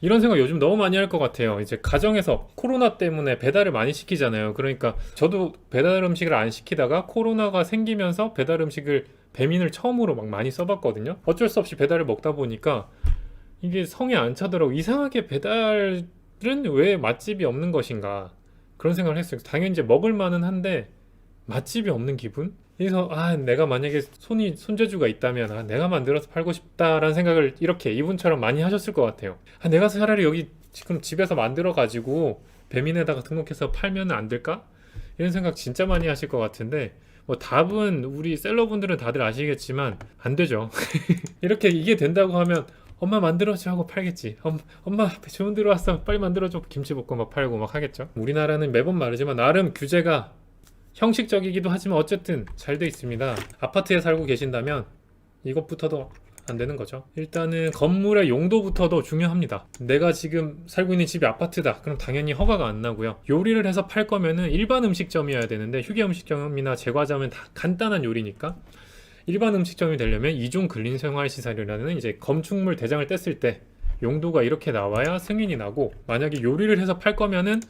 이런 생각 요즘 너무 많이 할 것 같아요. 이제 가정에서 코로나 때문에 배달을 많이 시키잖아요. 그러니까 저도 배달 음식을 안 시키다가 코로나가 생기면서 배달 음식을 배민을 처음으로 막 많이 써봤거든요. 어쩔 수 없이 배달을 먹다 보니까 이게 성에 안 차더라고. 이상하게 배달은 왜 맛집이 없는 것인가 그런 생각을 했어요. 당연히 이제 먹을 만은 한데 맛집이 없는 기분? 그래서 아 내가 만약에 손이 손재주가 있다면 아 내가 만들어서 팔고 싶다라는 생각을 이렇게 이분처럼 많이 하셨을 것 같아요. 아 내가 차라리 여기 지금 집에서 만들어 가지고 배민에다가 등록해서 팔면 안 될까? 이런 생각 진짜 많이 하실 것 같은데 뭐 답은 우리 셀러분들은 다들 아시겠지만 안 되죠. 이렇게 이게 된다고 하면 엄마 만들어줘 하고 팔겠지. 엄, 엄마 주문 들어왔어 빨리 만들어줘 김치볶음 막 팔고 막 하겠죠. 우리나라는 매번 말하지만 나름 규제가 형식적이기도 하지만 어쨌든 잘 돼 있습니다. 아파트에 살고 계신다면 이것부터도 안 되는 거죠. 일단은 건물의 용도부터도 중요합니다. 내가 지금 살고 있는 집이 아파트다. 그럼 당연히 허가가 안 나고요. 요리를 해서 팔 거면은 일반 음식점이어야 되는데 휴게 음식점이나 제과점은 다 간단한 요리니까 일반 음식점이 되려면 이중 근린 생활 시설이라는 이제 건축물 대장을 뗐을 때 용도가 이렇게 나와야 승인이 나고 만약에 요리를 해서 팔 거면은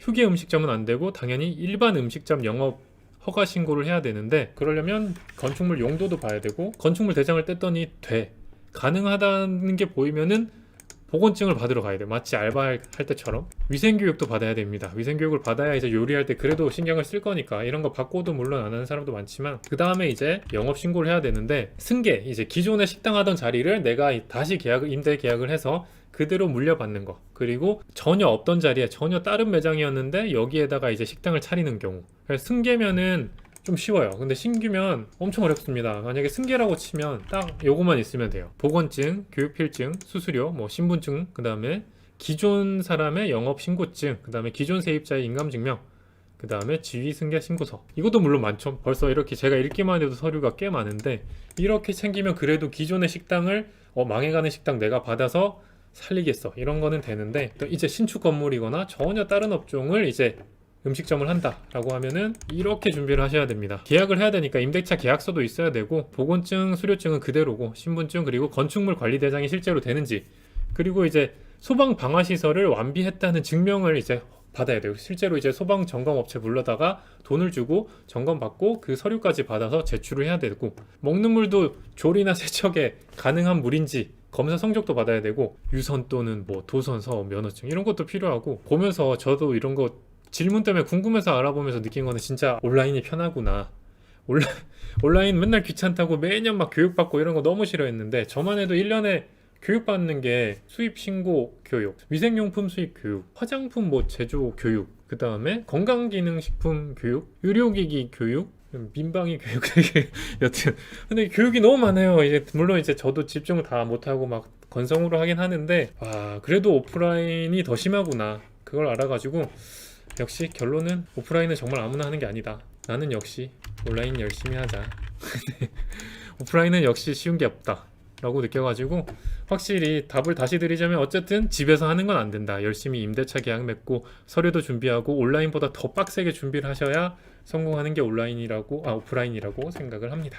휴게 음식점은 안 되고 당연히 일반 음식점 영업 허가 신고를 해야 되는데 그러려면 건축물 용도도 봐야 되고 건축물 대장을 뗐더니 돼. 가능하다는 게 보이면은 보건증을 받으러 가야 돼. 마치 알바할 때처럼. 위생교육도 받아야 됩니다. 위생교육을 받아야 이제 요리할 때 그래도 신경을 쓸 거니까 이런 거 받고도 물론 안 하는 사람도 많지만 그 다음에 이제 영업 신고를 해야 되는데 승계 이제 기존에 식당 하던 자리를 내가 다시 계약 임대 계약을 해서 그대로 물려받는 거. 그리고 전혀 없던 자리에 전혀 다른 매장이었는데 여기에다가 이제 식당을 차리는 경우. 승계면은 좀 쉬워요. 근데 신규면 엄청 어렵습니다. 만약에 승계라고 치면 딱 요거만 있으면 돼요. 보건증 교육필증 수수료 뭐 신분증 그 다음에 기존 사람의 영업 신고증 그 다음에 기존 세입자의 인감증명 그 다음에 지위 승계 신고서. 이것도 물론 많죠. 벌써 이렇게 제가 읽기만 해도 서류가 꽤 많은데 이렇게 챙기면 그래도 기존의 식당을 어, 망해가는 식당 내가 받아서 살리겠어. 이런 거는 되는데 또 이제 신축 건물이거나 전혀 다른 업종을 이제 음식점을 한다라고 하면은 이렇게 준비를 하셔야 됩니다. 계약을 해야 되니까 임대차 계약서도 있어야 되고 보건증, 수료증은 그대로고 신분증 그리고 건축물 관리 대장이 실제로 되는지 그리고 이제 소방 방화 시설을 완비했다는 증명을 이제 받아야 돼요. 실제로 이제 소방 점검 업체 불러다가 돈을 주고 점검 받고 그 서류까지 받아서 제출을 해야 되고 먹는 물도 조리나 세척에 가능한 물인지 검사 성적도 받아야 되고 유선 또는 뭐 도선서 면허증 이런 것도 필요하고 보면서 저도 이런 거 질문 때문에 궁금해서 알아보면서 느낀 거는 진짜 온라인이 편하구나. 온라, 온라인 맨날 귀찮다고 매년 막 교육받고 이런 거 너무 싫어했는데 저만 해도 1년에 교육받는 게 수입 신고 교육, 위생용품 수입 교육, 화장품 뭐 제조 교육, 그 다음에 건강기능식품 교육, 의료기기 교육, 민방위 교육 여튼 근데 교육이 너무 많아요. 이제 물론 이제 저도 집중을 다 못하고 막 건성으로 하긴 하는데 와 그래도 오프라인이 더 심하구나 그걸 알아가지고 역시 결론은 오프라인은 정말 아무나 하는 게 아니다. 나는 역시 온라인 열심히 하자. 오프라인은 역시 쉬운 게 없다. 라고 느껴가지고 확실히 답을 다시 드리자면 어쨌든 집에서 하는 건 안 된다. 열심히 임대차 계약 맺고 서류도 준비하고 온라인보다 더 빡세게 준비를 하셔야 성공하는 게 온라인이라고 아 오프라인이라고 생각을 합니다.